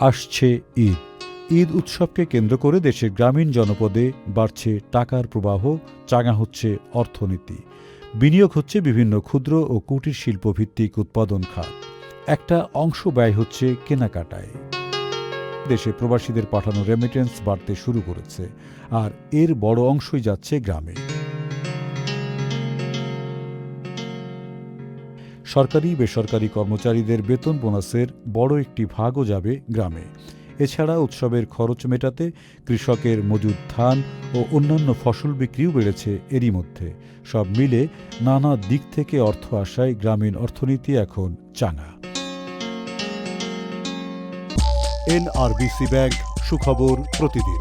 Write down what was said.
আসছে ঈদ। ঈদ উৎসবকে কেন্দ্র করে দেশের গ্রামীণ জনপদে বাড়ছে টাকার প্রবাহ, চাঙা হচ্ছে অর্থনীতি। বিনিয়োগ হচ্ছে বিভিন্ন ক্ষুদ্র ও কুটির শিল্প ভিত্তিক উৎপাদন খাত। একটা অংশ ব্যয় হচ্ছে কেনাকাটায়। দেশে প্রবাসীদের পাঠানো রেমিটেন্স বাড়তে শুরু করেছে, আর এর বড় অংশই যাচ্ছে গ্রামে। সরকারি বেসরকারি কর্মচারীদের বেতন বোনাসের বড় একটি ভাগও যাবে গ্রামে। এছাড়া উৎসবের খরচ মেটাতে কৃষকের মজুদ ধান ও অন্যান্য ফসল বিক্রিও বেড়েছে এরই মধ্যে। সব মিলে নানা দিক থেকে অর্থ আসায় গ্রামীণ অর্থনীতি এখন চাঙা। এনআরবিসি ব্যাংক সুখবর প্রতিদিন।